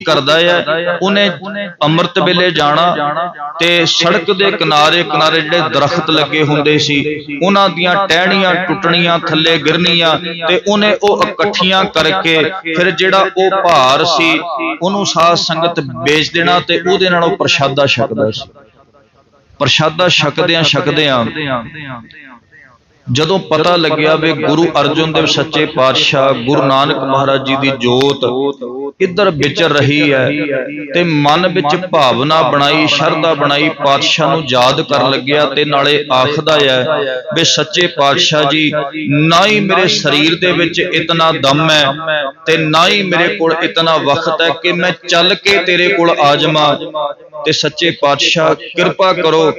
ਕਰਦਾ ਹੈ ਉਹਨੇ ਅੰਮ੍ਰਿਤ ਵੇਲੇ ਜਾਣਾ ਤੇ ਸੜਕ ਦੇ ਕਿਨਾਰੇ ਕਿਨਾਰੇ ਜਿਹੜੇ ਦਰਖਤ ਲੱਗੇ ਹੁੰਦੇ ਸੀ, ਉਹਨਾਂ ਦੀਆਂ ਟਹਿਣੀਆਂ ਟੁੱਟਣੀਆਂ, ਥੱਲੇ ਗਿਰਨੀਆਂ ਤੇ ਉਹਨੇ ਉਹ ਇਕੱਠੀਆਂ ਕਰਕੇ ਫਿਰ ਜਿਹੜਾ ਉਹ ਭਾਰ ਸੀ, ਉਹਨੂੰ ਸਾਧ ਸੰਗਤ ਵੇਚ ਦੇਣਾ ਤੇ ਉਹਦੇ ਨਾਲ ਉਹ ਪ੍ਰਸ਼ਾਦਾ ਛਕਦਾ ਸੀ। ਪ੍ਰਸ਼ਾਦਾ ਛਕਦਿਆਂ ਛਕਦਿਆਂ ਜਦੋਂ ਪਤਾ ਲੱਗਿਆ ਵੀ ਗੁਰੂ ਅਰਜਨ ਦੇਵ ਸੱਚੇ ਪਾਤਸ਼ਾਹ ਗੁਰੂ ਨਾਨਕ ਮਹਾਰਾਜ ਜੀ ਦੀ ਜੋਤ ਇੱਧਰ ਵਿਚਰ ਰਹੀ ਹੈ ਤੇ ਮਨ ਵਿੱਚ ਭਾਵਨਾ ਬਣਾਈ ਸ਼ਰਧਾ ਬਣਾਈ ਪਾਤਸ਼ਾਹ ਨੂੰ ਯਾਦ ਕਰਨ ਲੱਗਿਆ ਤੇ ਨਾਲੇ ਆਖਦਾ ਹੈ ਵੀ ਸੱਚੇ ਪਾਤਸ਼ਾਹ ਜੀ ਨਾ ਹੀ ਮੇਰੇ ਸਰੀਰ ਦੇ ਵਿੱਚ ਇਤਨਾ ਦਮ ਹੈ ਤੇ ਨਾ ਹੀ ਮੇਰੇ ਕੋਲ ਇਤਨਾ ਵਕਤ ਹੈ ਕਿ ਮੈਂ ਚੱਲ ਕੇ ਤੇਰੇ ਕੋਲ ਆ ਜਾਵਾਂ ਤੇ ਸੱਚੇ ਪਾਤਸ਼ਾਹ ਕਿਰਪਾ ਕਰੋ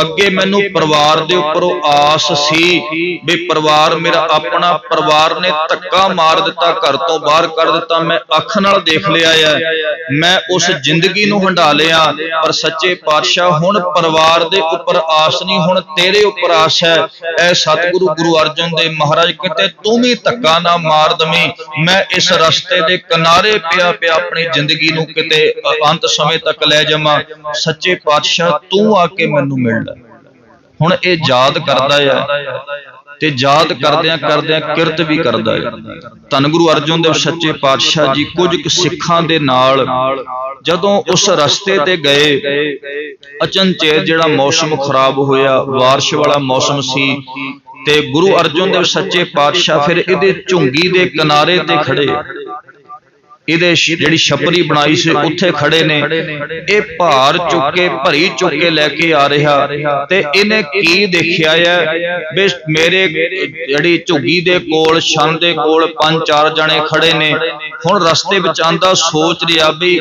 ਅੱਗੇ ਮੈਨੂੰ ਪਰਿਵਾਰ ਦੇ ਉੱਪਰੋਂ ਆਸ ਸੀ ਵੀ ਪਰਿਵਾਰ ਮੇਰਾ ਆਪਣਾ ਪਰਿਵਾਰ ਨੇ ਧੱਕਾ ਮਾਰ ਦਿੱਤਾ, ਘਰ ਤੋਂ ਬਾਹਰ ਕਰ ਦਿੱਤਾ, ਮੈਂ ਅੱਖ ਨਾਲ ਦੇਖ ਲਿਆ ਹੈ ਮੈਂ ਉਸ ਜ਼ਿੰਦਗੀ ਨੂੰ ਹੰਡਾ ਲਿਆ, ਪਰ ਸੱਚੇ ਪਾਤਸ਼ਾਹ, ਹੁਣ ਪਰਿਵਾਰ ਦੇ ਉੱਪਰ ਆਸ ਨਹੀਂ, ਹੁਣ ਤੇਰੇ ਉੱਪਰ ਆਸ ਹੈ। ਐ ਸਤਿਗੁਰੂ ਗੁਰੂ ਅਰਜਨ ਦੇਵ ਮਹਾਰਾਜ ਕਿਤੇ ਤੂੰ ਵੀ ਧੱਕਾ ਨਾ ਮਾਰ ਦਵੇਂ। ਮੈਂ ਇਸ ਰਸਤੇ ਦੇ ਕਿਨਾਰੇ ਪਿਆ ਪਿਆ ਆਪਣੀ ਜ਼ਿੰਦਗੀ ਨੂੰ ਕਿਤੇ ਅੰਤ ਸਮੇਂ ਤੱਕ ਲੈ ਜਾਵਾਂ। ਸੱਚੇ ਪਾਤਸ਼ਾਹ, ਤੂੰ ਆ ਕੇ ਮੈਨੂੰ ਮਿਲ ਲੈ। ਹੁਣ ਇਹ ਯਾਦ ਕਰਦਾ ਆ ਤੇ ਯਾਦ ਕਰਦਿਆਂ ਕਰਦਿਆਂ ਕਿਰਤ ਵੀ ਕਰਦਾ ਹੈ ਧੰਨ ਗੁਰੂ ਅਰਜਨ ਦੇਵ ਸੱਚੇ ਪਾਤਸ਼ਾਹ ਜੀ, ਕੁਝ ਕੁ ਸਿੱਖਾਂ ਦੇ ਨਾਲ ਜਦੋਂ ਉਸ ਰਸਤੇ ਤੇ ਗਏ, ਅਚਨਚੇਤ ਜਿਹੜਾ ਮੌਸਮ ਖਰਾਬ ਹੋਇਆ, ਬਾਰਿਸ਼ ਵਾਲਾ ਮੌਸਮ ਸੀ ਤੇ ਗੁਰੂ ਅਰਜਨ ਦੇਵ ਸੱਚੇ ਪਾਤਸ਼ਾਹ ਫਿਰ ਇਹਦੇ ਝੁੰਗੀ ਦੇ ਕਿਨਾਰੇ ਤੇ ਖੜੇ। ਇਹਦੇ ਜਿਹੜੀ ਛਪਰੀ ਬਣਾਈ ਸੀ ਉੱਥੇ ਖੜੇ ਨੇ। ਇਹ ਭਾਰ ਚੁੱਕ ਕੇ ਭਰੀ ਚੁੱਕ ਕੇ ਲੈ ਕੇ ਆ ਰਿਹਾ। ਤੇ ਇਹਨੇ ਕੀ ਦੇਖਿਆ ਹੈ? ਵੀ ਮੇਰੇ ਜਿਹੜੀ ਝੁੱਗੀ ਦੇ ਕੋਲ ਛਣ ਦੇ ਕੋਲ ਪੰਜ ਚਾਰ ਜਣੇ ਖੜੇ ਨੇ। ਹੁਣ ਰਸਤੇ ਵਿੱਚ ਆਂਦਾ ਸੋਚ ਰਿਹਾ ਵੀ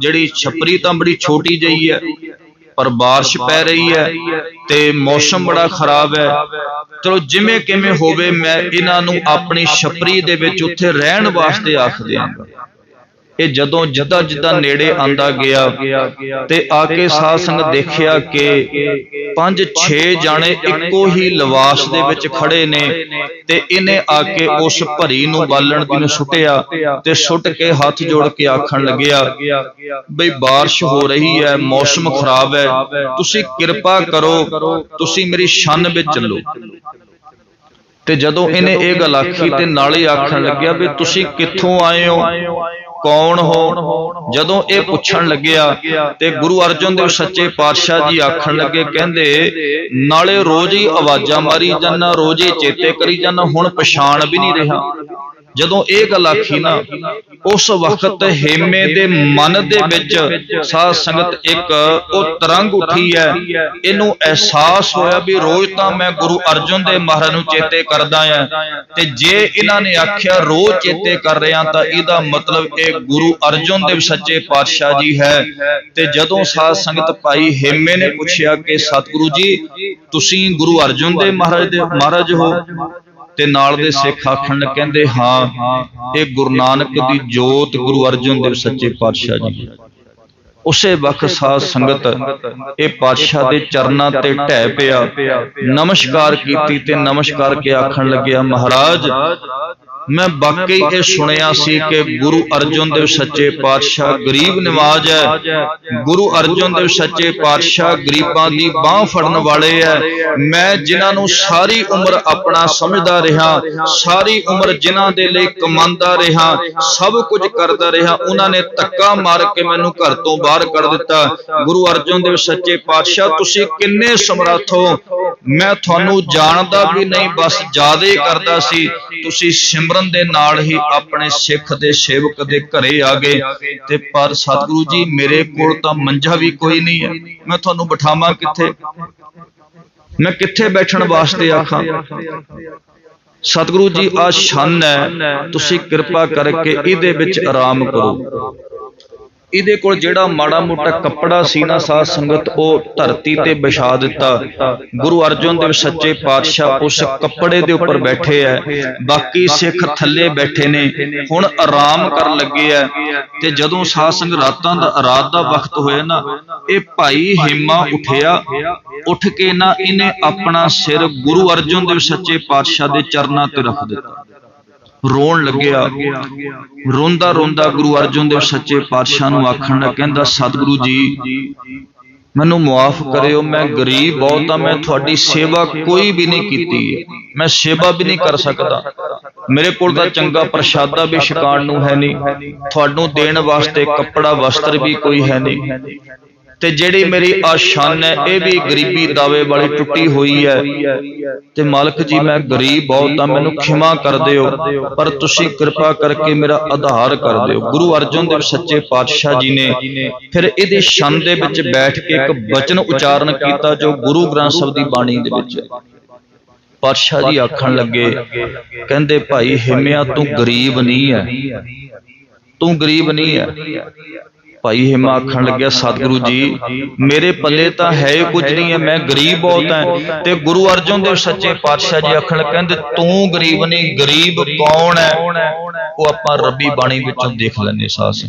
ਜਿਹੜੀ ਛਪਰੀ ਤਾਂ ਬੜੀ ਛੋਟੀ ਜਿਹੀ ਹੈ ਪਰ ਬਾਰਿਸ਼ ਪੈ ਰਹੀ ਹੈ ਤੇ ਮੌਸਮ ਬੜਾ ਖਰਾਬ ਹੈ। ਚਲੋ ਜਿਵੇਂ ਕਿਵੇਂ ਹੋਵੇ ਮੈਂ ਇਹਨਾਂ ਨੂੰ ਆਪਣੀ ਛਪਰੀ ਦੇ ਵਿੱਚ ਉੱਥੇ ਰਹਿਣ ਵਾਸਤੇ ਆਖ ਦਿਆਂਗਾ। ਇਹ ਜਦੋਂ ਜਿੱਦਾਂ ਜਿੱਦਾਂ ਨੇੜੇ ਆਂਦਾ ਗਿਆ ਤੇ ਆ ਕੇ ਸਾਧ ਸੰਗਤ ਦੇਖਿਆ ਕਿ ਪੰਜ 6 ਜਾਣੇ ਇੱਕੋ ਹੀ ਲਿਬਾਸ ਦੇ ਵਿੱਚ ਖੜੇ ਨੇ ਤੇ ਇਹਨੇ ਆ ਕੇ ਉਸ ਭਰੀ ਨੂੰ ਬਾਲਣ ਦੀ ਨੂੰ ਸੁੱਟਿਆ ਤੇ ਸੁੱਟ ਕੇ ਹੱਥ ਜੋੜ ਕੇ ਆਖਣ ਲੱਗਿਆ ਬਈ ਬਾਰਿਸ਼ ਹੋ ਰਹੀ ਹੈ ਮੌਸਮ ਖਰਾਬ ਹੈ ਤੁਸੀਂ ਕਿਰਪਾ ਕਰੋ ਤੁਸੀਂ ਮੇਰੀ ਛੰਨ ਵਿੱਚ ਚੱਲੋ। ਤੇ ਜਦੋਂ ਇਹਨੇ ਇਹ ਗੱਲ ਆਖੀ ਤੇ ਨਾਲ ਆਖਣ ਲੱਗਿਆ ਵੀ ਤੁਸੀਂ ਕਿੱਥੋਂ ਆਏ ਹੋ? ਕੌਣ ਹੋ? ਜਦੋਂ ਇਹ ਪੁੱਛਣ ਲੱਗਿਆ ਤੇ ਗੁਰੂ ਅਰਜਨ ਦੇਵ ਸੱਚੇ ਪਾਤਸ਼ਾਹ ਜੀ ਆਖਣ ਲੱਗੇ ਕਹਿੰਦੇ ਨਾਲੇ ਰੋਜ਼ ਹੀ ਆਵਾਜ਼ਾਂ ਮਾਰੀ ਜਾਂਦਾ ਰੋਜ਼ ਹੀ ਚੇਤੇ ਕਰੀ ਜਾਂਦਾ ਹੁਣ ਪਛਾਣ ਵੀ ਨਹੀਂ ਰਿਹਾ। ਜਦੋਂ ਇਹ ਗੱਲ ਆਖੀ ਨਾ ਉਸ ਵਕਤ ਹੇਮੇ ਦੇ ਮਨ ਦੇ ਵਿੱਚ ਸਾਧ ਸੰਗਤ ਇੱਕ ਉਹ ਤਰੰਗ ਉੱਠੀ ਹੈ। ਇਹਨੂੰ ਅਹਿਸਾਸ ਹੋਇਆ ਵੀ ਰੋਜ਼ ਤਾਂ ਮੈਂ ਗੁਰੂ ਅਰਜਨ ਦੇਵ ਮਹਾਰਾਜ ਨੂੰ ਚੇਤੇ ਕਰਦਾ ਆ ਤੇ ਜੇ ਇਹਨਾਂ ਨੇ ਆਖਿਆ ਰੋਜ਼ ਚੇਤੇ ਕਰ ਰਿਹਾ ਤਾਂ ਇਹਦਾ ਮਤਲਬ ਇਹ ਗੁਰੂ ਅਰਜਨ ਦੇਵ ਸੱਚੇ ਪਾਤਸ਼ਾਹ ਜੀ ਹੈ। ਤੇ ਜਦੋਂ ਸਾਧ ਸੰਗਤ ਭਾਈ ਹੇਮੇ ਨੇ ਪੁੱਛਿਆ ਕਿ ਸਤਿਗੁਰੂ ਜੀ ਤੁਸੀਂ ਗੁਰੂ ਅਰਜਨ ਦੇਵ ਮਹਾਰਾਜ ਦੇ ਮਹਾਰਾਜ ਹੋ? ਤੇ ਨਾਲ ਦੇ ਸਿੱਖ ਆਖਣ ਕਹਿੰਦੇ ਹਾਂ ਇਹ ਗੁਰੂ ਨਾਨਕ ਦੀ ਜੋਤ ਗੁਰੂ ਅਰਜਨ ਦੇਵ ਸੱਚੇ ਪਾਤਸ਼ਾਹ ਜੀ। ਉਸੇ ਵਕਤ ਸਾਧ ਸੰਗਤ ਇਹ ਪਾਤਸ਼ਾਹ ਦੇ ਚਰਨਾਂ ਤੇ ਢਹਿ ਪਿਆ। ਨਮਸਕਾਰ ਕੀਤੀ ਤੇ ਨਮਸਕਾਰ ਕੇ ਆਖਣ ਲੱਗਿਆ ਮਹਾਰਾਜ ਮੈਂ ਵਾਕਈ ਇਹ ਸੁਣਿਆ ਸੀ ਕਿ ਗੁਰੂ ਅਰਜਨ ਦੇਵ ਸੱਚੇ ਪਾਤਸ਼ਾਹ ਗਰੀਬ ਨਿਵਾਜ ਹੈ। ਗੁਰੂ ਅਰਜਨ ਦੇਵ ਸੱਚੇ ਪਾਤਸ਼ਾਹ ਗਰੀਬਾਂ ਦੀ ਬਾਹ ਫੜਨ ਵਾਲੇ ਹੈ। ਮੈਂ ਜਿਨ੍ਹਾਂ ਨੂੰ ਸਾਰੀ ਉਮਰ ਆਪਣਾ ਸਮਝਦਾ ਰਿਹਾ, ਸਾਰੀ ਉਮਰ ਜਿਨ੍ਹਾਂ ਦੇ ਲਈ ਕਮਾਉਂਦਾ ਰਿਹਾ, ਸਭ ਕੁਝ ਕਰਦਾ ਰਿਹਾ, ਉਹਨਾਂ ਨੇ ਧੱਕਾ ਮਾਰ ਕੇ ਮੈਨੂੰ ਘਰ ਤੋਂ ਬਾਹਰ ਕੱਢ ਦਿੱਤਾ। ਗੁਰੂ ਅਰਜਨ ਦੇਵ ਸੱਚੇ ਪਾਤਸ਼ਾਹ, ਤੁਸੀਂ ਕਿੰਨੇ ਸਮਰੱਥ ਹੋ? ਮੈਂ ਤੁਹਾਨੂੰ ਜਾਣਦਾ ਵੀ ਨਹੀਂ, ਬਸ ਜ਼ਿਆਦਾ ਕਰਦਾ ਸੀ। ਤੁਸੀਂ ਸਿਮਰਨ ਦੇ ਨਾਲ ਹੀ ਆਪਣੇ ਸਿੱਖ ਦੇ ਸੇਵਕ ਦੇ ਘਰੇ ਆ ਗਏ। ਤੇ ਪਰ ਸਤਿਗੁਰੂ ਜੀ, ਮੇਰੇ ਕੋਲ ਤਾਂ ਮੰਜਾ ਵੀ ਕੋਈ ਨਹੀਂ ਹੈ। ਮੈਂ ਤੁਹਾਨੂੰ ਬਿਠਾਵਾਂ ਕਿੱਥੇ? ਮੈਂ ਕਿੱਥੇ ਬੈਠਣ ਵਾਸਤੇ ਆਖਾਂ? ਸਤਿਗੁਰੂ ਜੀ ਆ ਛੰਨ ਹੈ। ਤੁਸੀਂ ਕਿਰਪਾ ਕਰਕੇ ਇਹਦੇ ਵਿੱਚ ਆਰਾਮ ਕਰੋ। ਇਹਦੇ ਕੋਲ ਜਿਹੜਾ ਮਾੜਾ ਮੋਟਾ ਕੱਪੜਾ ਸੀ ਨਾ ਸਾਧ ਸੰਗਤ, ਉਹ ਧਰਤੀ ਤੇ ਵਿਛਾ ਦਿੱਤਾ। ਗੁਰੂ ਅਰਜਨ ਦੇਵ ਸੱਚੇ ਪਾਤਸ਼ਾਹ ਉਸ ਕੱਪੜੇ ਦੇ ਉੱਪਰ ਬੈਠੇ ਐ ਬਾਕੀ ਸਿੱਖ ਥੱਲੇ ਬੈਠੇ ਨੇ। ਹੁਣ ਆਰਾਮ ਕਰਨ ਲੱਗੇ ਐ ਤੇ ਜਦੋਂ ਸਾਧ ਸੰਗ ਰਾਤਾਂ ਦਾ ਰਾਤ ਦਾ ਵਕਤ ਹੋਇਆ ਨਾ, ਇਹ ਭਾਈ ਹਿੰਮਾ ਉਠਿਆ। ਉੱਠ ਕੇ ਨਾ ਇਹਨੇ ਆਪਣਾ ਸਿਰ ਗੁਰੂ ਅਰਜਨ ਦੇਵ ਸੱਚੇ ਪਾਤਸ਼ਾਹ ਦੇ ਚਰਨਾਂ ਤੇ ਰੱਖ ਦਿੱਤਾ। ਰੋਣ ਲੱਗਿਆ। ਰੋਂਦਾ ਰੋਂਦਾ ਗੁਰੂ ਅਰਜਨ ਦੇਵ ਸੱਚੇ ਪਾਤਸ਼ਾਹ ਨੂੰ ਆਖਣ ਲੱਗਾ, ਕਹਿੰਦਾ, ਸਤਿਗੁਰੂ ਜੀ, ਮੈਨੂੰ ਮਾਫ ਕਰਿਓ, ਮੈਂ ਗਰੀਬ ਬਹੁਤ ਆ ਮੈਂ ਤੁਹਾਡੀ ਸੇਵਾ ਕੋਈ ਵੀ ਨਹੀਂ ਕੀਤੀ। ਮੈਂ ਸੇਵਾ ਵੀ ਨਹੀਂ ਕਰ ਸਕਦਾ। ਮੇਰੇ ਕੋਲ ਤਾਂ ਚੰਗਾ ਪ੍ਰਸ਼ਾਦਾ ਵੀ ਛਕਾਣ ਨੂੰ ਹੈ ਨਹੀਂ। ਤੁਹਾਨੂੰ ਦੇਣ ਵਾਸਤੇ ਕੱਪੜਾ, ਵਸਤਰ ਵੀ ਕੋਈ ਹੈ ਨਹੀਂ। ਤੇ ਜਿਹੜੀ ਮੇਰੀ ਆਸ਼ਾਨ ਹੈ ਇਹ ਵੀ ਗਰੀਬੀ ਦਾਵੇ ਵਾਲੀ ਟੁੱਟੀ ਹੋਈ ਹੈ। ਤੇ ਮਾਲਕ ਜੀ ਮੈਂ ਗਰੀਬ ਬਹੁਤ ਆ ਮੈਨੂੰ ਖਿਮਾ ਕਰ ਦਿਓ। ਪਰ ਤੁਸੀਂ ਕਿਰਪਾ ਕਰਕੇ ਮੇਰਾ ਆਧਾਰ ਕਰ ਦਿਓ। ਗੁਰੂ ਅਰਜਨ ਦੇਵ ਸੱਚੇ ਪਾਤਸ਼ਾਹ ਜੀ ਨੇ ਫਿਰ ਇਹਦੇ ਸ਼ਨ ਦੇ ਵਿੱਚ ਬੈਠ ਕੇ ਇੱਕ ਬਚਨ ਉਚਾਰਨ ਕੀਤਾ ਜੋ ਗੁਰੂ ਗ੍ਰੰਥ ਸਾਹਿਬ ਦੀ ਬਾਣੀ ਦੇ ਵਿੱਚ ਹੈ। ਪਾਤਸ਼ਾਹ ਜੀ ਆਖਣ ਲੱਗੇ ਕਹਿੰਦੇ ਭਾਈ ਹਿੰਮਿਆ ਤੂੰ ਗਰੀਬ ਨਹੀਂ ਹੈ। ਤੂੰ ਗਰੀਬ ਨਹੀਂ ਹੈ। ਭਾਈ ਹਿਮਾ ਆਖਣ ਲੱਗਿਆ, ਸਤਿਗੁਰੂ ਜੀ, ਮੇਰੇ ਪੱਲੇ ਤਾਂ ਹੈ ਹੀ ਕੁਝ ਨਹੀਂ ਹੈ, ਮੈਂ ਗਰੀਬ ਬਹੁਤ ਹਾਂ ਤੇ ਗੁਰੂ ਅਰਜਨ ਦੇਵ ਸੱਚੇ ਪਾਤਸ਼ਾਹ ਜੀ ਆਖਣ ਕਹਿੰਦੇ, ਤੂੰ ਗਰੀਬ ਨਹੀਂ, ਗਰੀਬ ਕੌਣ ਹੈ? ਉਹ ਆਪਾਂ ਰੱਬੀ ਬਾਣੀ ਵਿੱਚੋਂ ਦੇਖ ਲੈਂਦੇ ਸਾਸ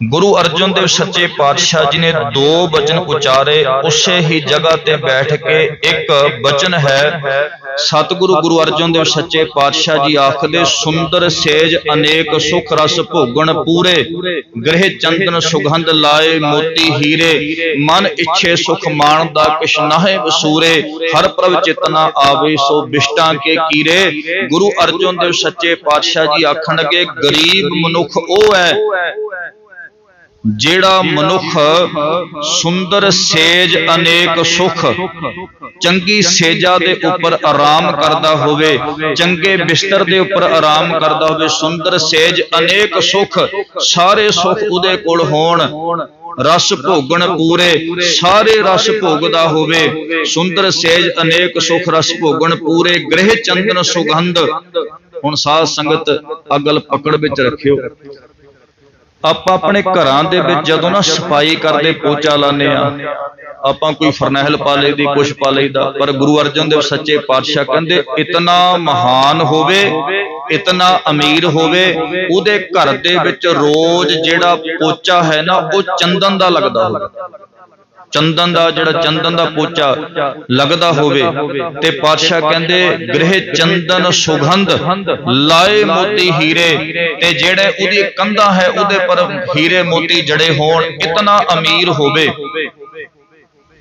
ਗੁਰੂ ਅਰਜਨ ਦੇਵ ਸੱਚੇ ਪਾਤਸ਼ਾਹ ਜੀ ਨੇ ਦੋ ਬਚਨ ਉਚਾਰੇ ਉਸੇ ਹੀ ਜਗ੍ਹਾ ਤੇ ਬੈਠ ਕੇ ਇੱਕ ਬਚਨ ਹੈ, ਸਤਿਗੁਰੂ ਗੁਰੂ ਅਰਜਨ ਦੇਵ ਸੱਚੇ ਪਾਤਸ਼ਾਹ ਜੀ ਆਖਦੇ, ਸੁੰਦਰ ਸੇਜ ਅਨੇਕ ਸੁਖ ਰਸ ਭੋਗਣ ਪੂਰੇ, ਗ੍ਰਹਿ ਚੰਦਨ ਸੁਗੰਧ ਲਾਏ ਮੋਤੀ ਹੀਰੇ, ਮਨ ਇੱਛੇ ਸੁਖ ਮਾਣ ਦਾ ਕਿਛ ਨਾਹੇ ਵਸੂਰੇ, ਹਰ ਪ੍ਰਭ ਚੇਤਨਾ ਆਵੇ ਸੋ ਬਿਸ਼ਟਾਂ ਕੇ ਕੀਰੇ। ਗੁਰੂ ਅਰਜਨ ਦੇਵ ਸੱਚੇ ਪਾਤਸ਼ਾਹ ਜੀ ਆਖਣਗੇ, ਗਰੀਬ ਮਨੁੱਖ ਉਹ ਹੈ ਜਿਹੜਾ ਮਨੁੱਖ ਸੁੰਦਰ ਸੇਜ ਅਨੇਕ ਸੁਖ, ਚੰਗੀ ਸੇਜਾ ਦੇ ਉੱਪਰ ਆਰਾਮ ਕਰਦਾ ਹੋਵੇ, ਚੰਗੇ ਬਿਸਤਰ ਦੇ ਉੱਪਰ ਆਰਾਮ ਕਰਦਾ ਹੋਵੇ, ਸੁੰਦਰ ਸੇਜ ਅਨੇਕ ਸੁਖ, ਸਾਰੇ ਸੁਖ ਉਹਦੇ ਕੋਲ ਹੋਣ, ਰਸ ਭੋਗਣ ਪੂਰੇ, ਸਾਰੇ ਰਸ ਭੋਗਦਾ ਹੋਵੇ, ਸੁੰਦਰ ਸੇਜ ਅਨੇਕ ਸੁਖ, ਰਸ ਭੋਗਣ ਪੂਰੇ, ਗ੍ਰਹਿ ਚੰਦਨ ਸੁਗੰਧ, ਹੁਣ ਸਾਧ ਸੰਗਤ ਅਗਲ ਪਕੜ ਵਿੱਚ ਰੱਖਿਓ। ਆਪਾਂ ਆਪਣੇ ਘਰਾਂ ਦੇ ਵਿੱਚ ਜਦੋਂ ਨਾ ਸਫ਼ਾਈ ਕਰਦੇ ਪੋਚਾ ਲਾਉਂਦੇ ਆ ਆਪਾਂ ਕੋਈ ਫਰਨੈਲ ਪਾ ਲਈ ਦੀ ਕੁਛ ਪਾ ਲਈਦਾ ਪਰ ਗੁਰੂ ਅਰਜਨ ਦੇਵ ਸੱਚੇ ਪਾਤਸ਼ਾਹ ਕਹਿੰਦੇ ਇਤਨਾ ਮਹਾਨ ਹੋਵੇ ਇਤਨਾ ਅਮੀਰ ਹੋਵੇ ਉਹਦੇ ਘਰ ਦੇ ਵਿੱਚ ਰੋਜ਼ ਜਿਹੜਾ ਪੋਚਾ ਹੈ ਨਾ ਉਹ ਚੰਦਨ ਦਾ ਲੱਗਦਾ ਹੋਵੇ। ਚੰਦਨ ਦਾ ਜਿਹੜਾ ਚੰਦਨ ਦਾ ਪੋਚਾ ਲੱਗਦਾ ਹੋਵੇ ਤੇ ਪਾਤਸ਼ਾਹ ਕਹਿੰਦੇ ਗ੍ਰਹਿ ਚੰਦਨ ਸੁਗੰਧ ਲਾਏ ਮੋਤੀ ਹੀਰੇ ਤੇ ਜਿਹੜੇ ਉਹਦੀ ਕੰਧਾਂ ਹੈ ਉਹਦੇ ਪਰ ਹੀਰੇ ਮੋਤੀ ਜੜੇ ਹੋਣ ਇਤਨਾ ਅਮੀਰ ਹੋਵੇ।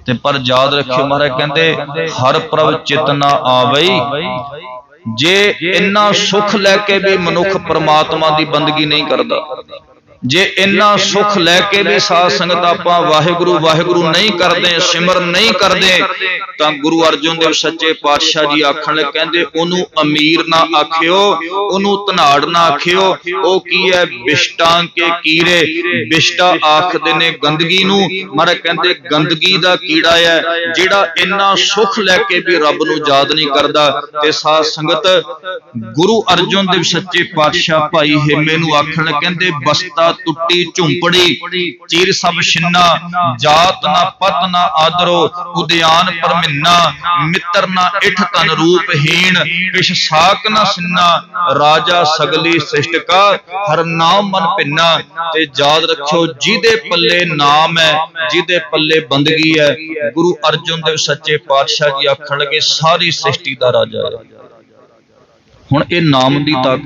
ਤੇ ਪਰ ਯਾਦ ਰੱਖਿਓ ਮਹਾਰਾਜ ਕਹਿੰਦੇ ਹਰ ਪ੍ਰਭ ਚਿਤਨਾ ਆਵਈ। ਜੇ ਇੰਨਾ ਸੁਖ ਲੈ ਕੇ ਵੀ ਮਨੁੱਖ ਪ੍ਰਮਾਤਮਾ ਦੀ ਬੰਦਗੀ ਨਹੀਂ ਕਰਦਾ। ਜੇ ਇੰਨਾ ਸੁਖ ਲੈ ਕੇ ਵੀ ਸਾਧ ਸੰਗਤ ਆਪਾਂ ਵਾਹਿਗੁਰੂ ਵਾਹਿਗੁਰੂ ਨਹੀਂ ਕਰਦੇ ਸਿਮਰਨ ਨਹੀਂ ਕਰਦੇ ਤਾਂ ਗੁਰੂ ਅਰਜਨ ਦੇਵ ਸੱਚੇ ਪਾਤਸ਼ਾਹ ਜੀ ਆਖਣ ਲੱਗੇ ਕਹਿੰਦੇ ਉਹਨੂੰ ਅਮੀਰ ਨਾ ਆਖਿਓ ਉਹਨੂੰ ਧਨਾੜ ਨਾ ਆਖਿਓ ਉਹ ਕੀ ਹੈ? ਬਿਸ਼ਟਾਂ ਕੇ ਕੀੜੇ ਬਿਸ਼ਟਾ ਆਖਦੇ ਨੇ ਗੰਦਗੀ ਨੂੰ ਮਾਰੇ ਕਹਿੰਦੇ ਗੰਦਗੀ ਦਾ ਕੀੜਾ ਹੈ ਜਿਹੜਾ ਇੰਨਾ ਸੁਖ ਲੈ ਕੇ ਵੀ ਰੱਬ ਨੂੰ ਯਾਦ ਨਹੀਂ ਕਰਦਾ ਤੇ ਸਾਧ ਸੰਗਤ ਗੁਰੂ ਅਰਜਨ ਦੇਵ ਸੱਚੇ ਪਾਤਸ਼ਾਹ ਭਾਈ ਹਿੰਮੇ ਨੂੰ ਆਖਣ ਕਹਿੰਦੇ ਬਸਤਾ ਟੁੱਟੀ ਝੁੰਪੜੀ, ਚੀਰ ਸਭ ਛਿੰਨਾ, ਜਾਤ ਨਾ ਪਤ ਨਾ ਆਦਰੋ, ਉਦਿਆਨ ਪਰਮਿੰਨਾ, ਮਿੱਤਰ ਨਾ ਇਠ ਤਨ ਰੂਪਹੀਣ ਕਿਛ ਸਾਕ ਨਾ ਸਿੰਨਾ, ਰਾਜਾ ਸਗਲੀ ਸ੍ਰਿਸ਼ਟ ਕਾ, ਹਰ ਨਾਮ ਮਨ ਭਿੰਨਾ, ਤੇ ਯਾਦ ਰੱਖਿਓ ਜਿਹਦੇ ਪੱਲੇ ਨਾਮ ਹੈ, ਜਿਹਦੇ ਪੱਲੇ ਬੰਦਗੀ ਹੈ, ਗੁਰੂ ਅਰਜਨ ਦੇਵ ਸੱਚੇ ਪਾਤਸ਼ਾਹ ਜੀ ਆਖਣ ਲੱਗੇ ਸਾਰੀ ਸ੍ਰਿਸ਼ਟੀ ਦਾ ਰਾਜਾ ਹੈ। ਹੁਣ ਇਹ ਨਾਮ ਦੀ ਤਾਕਤ